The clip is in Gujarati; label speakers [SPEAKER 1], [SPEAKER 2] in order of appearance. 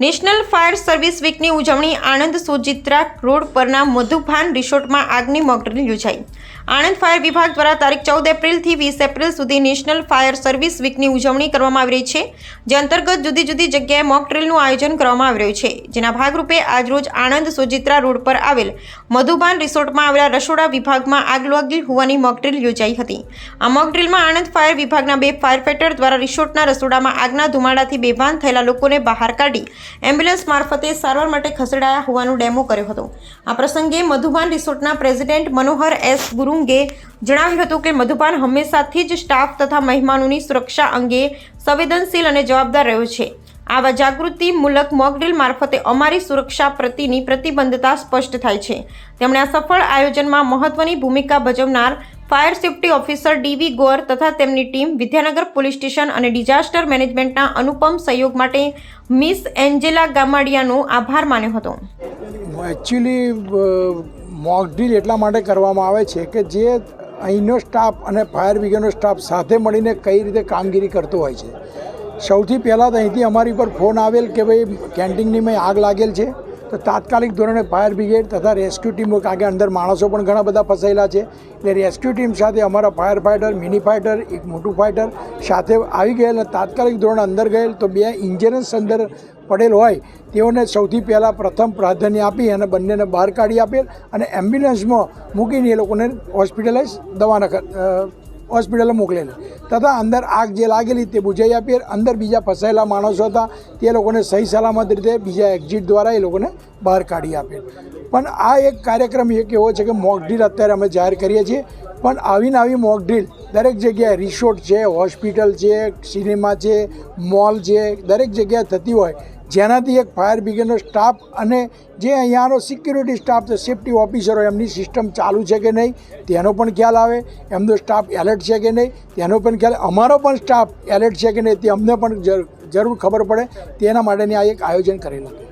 [SPEAKER 1] નેશનલ ફાયર સર્વિસ વીકની ઉજવણી આણંદ સુચિત્રા રોડ પરના મધુભાન રિસોર્ટમાં આગની મોકડ્રીલ યોજાઈ. આણંદ ફાયર વિભાગ દ્વારા તારીખ ચૌદ એપ્રિલથી વીસ એપ્રિલ સુધી નેશનલ ફાયર સર્વિસ વીકની ઉજવણી કરવામાં આવી રહી છે, જે અંતર્ગત જુદી જુદી જગ્યાએ મોક ડ્રિલનું આયોજન કરવામાં આવી રહ્યું છે. જેના ભાગરૂપે આજરોજ આણંદ સુજિત્રા રોડ પર આવેલ મધુબાન રિસોર્ટમાં આવેલા રસોડા વિભાગમાં આગ લાગી હોવાની મોક ડ્રિલ યોજાઈ હતી. આ મોક ડ્રિલમાં આણંદ ફાયર વિભાગના બે ફાયર ફાઇટર દ્વારા રિસોર્ટના રસોડામાં આગના ધુમાડાથી બેભાન થયેલા લોકોને બહાર કાઢી એમ્બ્યુલન્સ મારફતે સારવાર માટે ખસેડાયા હોવાનું ડેમો કર્યો હતો. આ પ્રસંગે મધુબાન રિસોર્ટના પ્રેસિડેન્ટ મનોહર એસ ગુરુંગે જણાવ્યું હતું કે મધુપાન હંમેશાથી જ સ્ટાફ તથા મહેમાનોની સુરક્ષા અંગે સંવેદનશીલ અને જવાબદાર રહ્યો છે. આવા જાગૃતિ મૂલક મોકડ્રીલ મારફતે અમારી સુરક્ષા પ્રતિની પ્રતિબદ્ધતા સ્પષ્ટ થાય છે. તેમણે આ સફળ આયોજનમાં મહત્વની ભૂમિકા ભજવનાર fire safety officer DV Gor તથા તેમની ટીમ વિદ્યાનગર પોલીસ સ્ટેશન અને ડિઝાસ્ટર મેનેજમેન્ટના અનુપમ સહયોગ માટે મિસ એન્જેલા ગામાડિયાનો આભાર માન્યો હતો.
[SPEAKER 2] એકચ્યુઅલી મોક ડ્રીલ એટલા માટે કરવામાં આવે છે કે જે અહીંનો સ્ટાફ અને ફાયર બ્રિગેડનો સ્ટાફ સાથે મળીને કઈ રીતે કામગીરી કરતો હોય છે. સૌથી પહેલાં તો અહીંથી અમારી પર ફોન આવેલ કે ભાઈ કેન્ટીનની મેં આગ લાગેલ છે. તો તાત્કાલિક ધોરણે ફાયર બ્રિગેડ તથા રેસ્ક્યુ ટીમો કારણ કે અંદર માણસો પણ ઘણા બધા ફસાયેલા છે. એટલે રેસ્ક્યુ ટીમ સાથે અમારા ફાયર ફાઇટર મિની ફાઇટર એક મોટું ફાઇટર સાથે આવી ગયેલ તાત્કાલિક ધોરણે અંદર ગયેલ. તો બે ઇન્જિનિયર્સ અંદર પડેલ હોય, તેઓને સૌથી પહેલાં પ્રથમ પ્રાધાન્ય આપી અને બંનેને બહાર કાઢી આપેલ અને એમ્બ્યુલન્સમાં મૂકીને એ લોકોને હોસ્પિટલાઇઝ, દવાના હોસ્પિટલે મોકલેલી. તથા અંદર આગ જે લાગેલી તે બુઝાઈ આપી અંદર બીજા ફસાયેલા માણસો હતા, તે લોકોને સહી સલામત રીતે બીજા એક્ઝિટ દ્વારા એ લોકોને બહાર કાઢી આપે પણ આ એક કાર્યક્રમ એક એવો છે કે મોક ડ્રીલ અત્યારે અમે જાહેર કરીએ છીએ, પણ આવીને આવી મોક ડ્રીલ દરેક જગ્યાએ રિસોર્ટ છે, હોસ્પિટલ છે, સિનેમા છે, મોલ છે, દરેક જગ્યાએ થતી હોય જેનાથી એક ફાયર બ્રિગેડનો સ્ટાફ અને જે અહીંયાનો સિક્યુરિટી સ્ટાફ છે, સેફ્ટી ઓફિસરો, એમની સિસ્ટમ ચાલુ છે કે નહીં, તેનો પણ ખ્યાલ આવે. એમનો સ્ટાફ એલર્ટ છે કે નહીં, તેનો પણ ખ્યાલ અમારો પણ સ્ટાફ એલર્ટ છે કે નહીં, તે અમને પણ જરૂર ખબર પડે. તેના માટેની આ એક આયોજન કરેલું